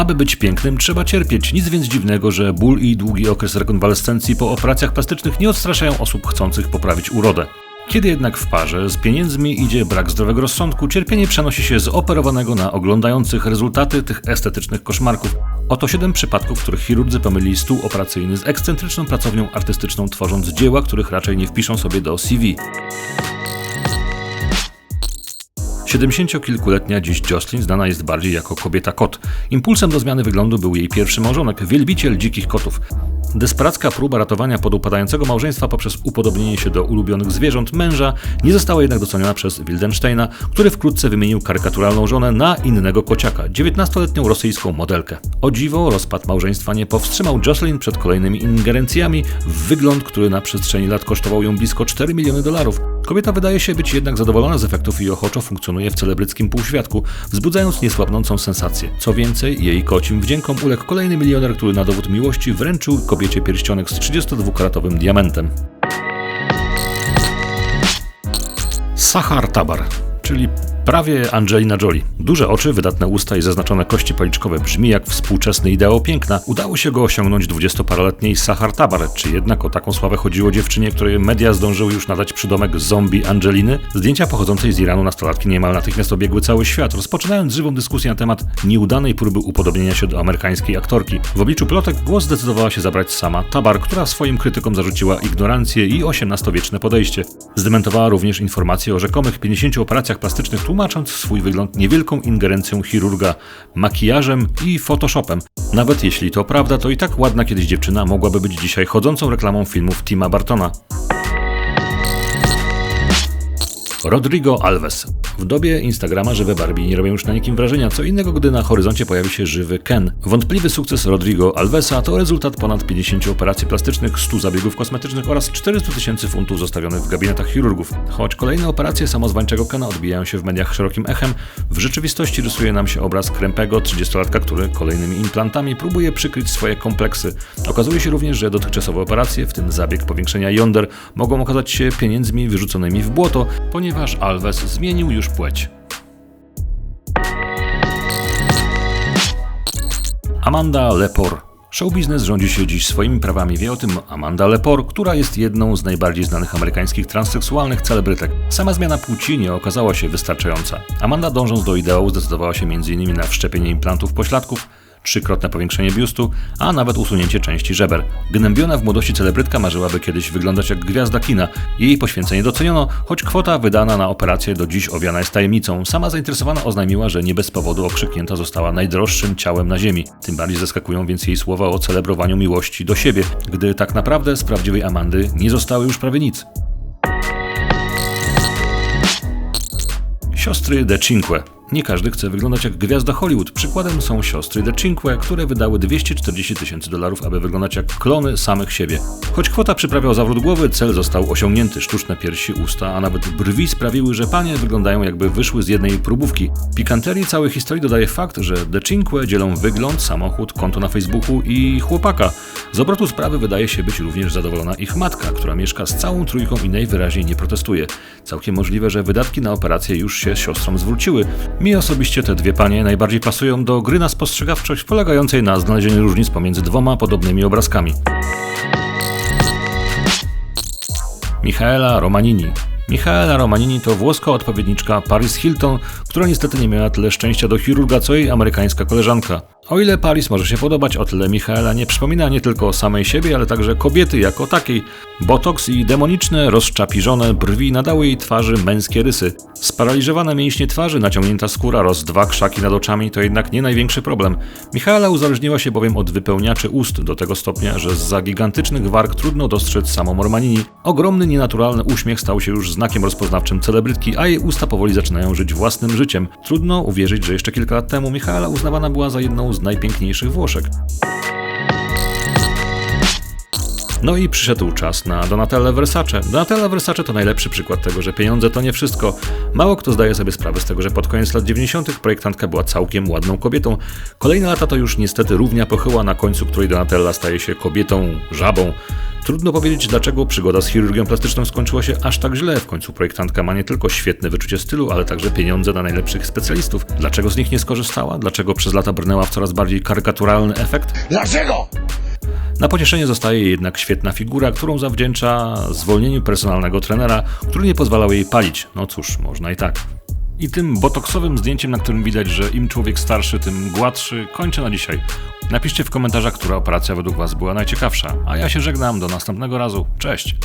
Aby być pięknym, trzeba cierpieć. Nic więc dziwnego, że ból i długi okres rekonwalescencji po operacjach plastycznych nie odstraszają osób chcących poprawić urodę. Kiedy jednak w parze z pieniędzmi idzie brak zdrowego rozsądku, cierpienie przenosi się z operowanego na oglądających rezultaty tych estetycznych koszmarków. Oto siedem przypadków, w których chirurdzy pomylili stół operacyjny z ekscentryczną pracownią artystyczną, tworząc dzieła, których raczej nie wpiszą sobie do CV. 70-kilkuletnia dziś Jocelyn znana jest bardziej jako kobieta kot. Impulsem do zmiany wyglądu był jej pierwszy małżonek, wielbiciel dzikich kotów. Desperacka próba ratowania podupadającego małżeństwa poprzez upodobnienie się do ulubionych zwierząt męża nie została jednak doceniona przez Wildensteina, który wkrótce wymienił karykaturalną żonę na innego kociaka, 19-letnią rosyjską modelkę. O dziwo, rozpad małżeństwa nie powstrzymał Jocelyn przed kolejnymi ingerencjami w wygląd, który na przestrzeni lat kosztował ją blisko 4 miliony dolarów. Kobieta wydaje się być jednak zadowolona z efektów i ochoczo funkcjonuje w celebryckim półświadku, wzbudzając niesłabnącą sensację. Co więcej, jej kocim wdziękom uległ kolejny milioner, który na dowód miłości wręczył kobiecie pierścionek z 32-karatowym diamentem. Sahar Tabar, czyli Prawie Angelina Jolie. Duże oczy, wydatne usta i zaznaczone kości policzkowe brzmi jak współczesny ideał piękna. Udało się go osiągnąć dwudziestoparoletniej Sahar Tabar. Czy jednak o taką sławę chodziło dziewczynie, której media zdążyły już nadać przydomek zombie Angeliny? Zdjęcia pochodzącej z Iranu nastolatki niemal natychmiast obiegły cały świat, rozpoczynając żywą dyskusję na temat nieudanej próby upodobnienia się do amerykańskiej aktorki. W obliczu plotek głos zdecydowała się zabrać sama Tabar, która swoim krytykom zarzuciła ignorancję i XVIII-wieczne podejście. Zdementowała również informacje o rzekomych 50 operacjach plastycznych tłumacząc swój wygląd niewielką ingerencją chirurga, makijażem i photoshopem. Nawet jeśli to prawda, to i tak ładna kiedyś dziewczyna mogłaby być dzisiaj chodzącą reklamą filmów Tima Bartona. Rodrigo Alves. W dobie Instagrama żywe Barbie nie robią już na nikim wrażenia, co innego, gdy na horyzoncie pojawi się żywy Ken. Wątpliwy sukces Rodrigo Alvesa to rezultat ponad 50 operacji plastycznych, 100 zabiegów kosmetycznych oraz 400 tysięcy funtów zostawionych w gabinetach chirurgów. Choć kolejne operacje samozwańczego Kena odbijają się w mediach szerokim echem, w rzeczywistości rysuje nam się obraz krępego 30-latka, który kolejnymi implantami próbuje przykryć swoje kompleksy. Okazuje się również, że dotychczasowe operacje, w tym zabieg powiększenia jąder, mogą okazać się pieniędzmi wyrzuconymi w błoto, ponieważ Alves zmienił już płeć. Amanda Lepore Show biznes rządzi się dziś swoimi prawami. Wie o tym Amanda Lepore, która jest jedną z najbardziej znanych amerykańskich transseksualnych celebrytek. Sama zmiana płci nie okazała się wystarczająca. Amanda dążąc do ideału zdecydowała się m.in. na wszczepienie implantów pośladków, trzykrotne powiększenie biustu, a nawet usunięcie części żeber. Gnębiona w młodości celebrytka marzyłaby kiedyś wyglądać jak gwiazda kina. Jej poświęcenie doceniono, choć kwota wydana na operację do dziś owiana jest tajemnicą. Sama zainteresowana oznajmiła, że nie bez powodu okrzyknięta została najdroższym ciałem na ziemi. Tym bardziej zaskakują więc jej słowa o celebrowaniu miłości do siebie, gdy tak naprawdę z prawdziwej Amandy nie zostały już prawie nic. Siostry De Cinque nie każdy chce wyglądać jak gwiazda Hollywood. Przykładem są siostry De Cinque, które wydały 240 tysięcy dolarów, aby wyglądać jak klony samych siebie. Choć kwota przyprawiał zawrót głowy, cel został osiągnięty. Sztuczne piersi, usta, a nawet brwi sprawiły, że panie wyglądają jakby wyszły z jednej próbówki. Pikanterii całej historii dodaje fakt, że De Cinque dzielą wygląd, samochód, konto na Facebooku i chłopaka. Z obrotu sprawy wydaje się być również zadowolona ich matka, która mieszka z całą trójką i najwyraźniej nie protestuje. Całkiem możliwe, że wydatki na operację już się siostrom zwróciły. Mi osobiście te dwie panie najbardziej pasują do gry na spostrzegawczość polegającej na znalezieniu różnic pomiędzy dwoma podobnymi obrazkami. Michaela Romanini Michaela Romanini to włoska odpowiedniczka Paris Hilton, która niestety nie miała tyle szczęścia do chirurga co jej amerykańska koleżanka. O ile Paris może się podobać, o tyle Michaela nie przypomina nie tylko o samej siebie, ale także kobiety jako takiej. Botoks i demoniczne, rozczapiżone brwi nadały jej twarzy męskie rysy. Sparaliżowane mięśnie twarzy, naciągnięta skóra oraz dwa krzaki nad oczami to jednak nie największy problem. Michaela uzależniła się bowiem od wypełniaczy ust do tego stopnia, że za gigantycznych warg trudno dostrzec samą Romanini. Ogromny, nienaturalny uśmiech stał się już znakiem rozpoznawczym celebrytki, a jej usta powoli zaczynają żyć własnym życiem. Trudno uwierzyć, że jeszcze kilka lat temu Michaela uznawana była za jedną z najpiękniejszych Włoszek. No i przyszedł czas na Donatella Versace. Donatella Versace to najlepszy przykład tego, że pieniądze to nie wszystko. Mało kto zdaje sobie sprawę z tego, że pod koniec lat 90. projektantka była całkiem ładną kobietą. Kolejne lata to już niestety równia pochyła, na końcu której Donatella staje się kobietą, żabą. Trudno powiedzieć, dlaczego przygoda z chirurgią plastyczną skończyła się aż tak źle. W końcu projektantka ma nie tylko świetne wyczucie stylu, ale także pieniądze na najlepszych specjalistów. Dlaczego z nich nie skorzystała? Dlaczego przez lata brnęła w coraz bardziej karykaturalny efekt? Dlaczego? Na pocieszenie zostaje jednak świetna figura, którą zawdzięcza zwolnieniu personalnego trenera, który nie pozwalał jej palić. No cóż, można i tak. I tym botoksowym zdjęciem, na którym widać, że im człowiek starszy, tym gładszy, kończę na dzisiaj. Napiszcie w komentarzach, która operacja według Was była najciekawsza. A ja się żegnam, do następnego razu. Cześć!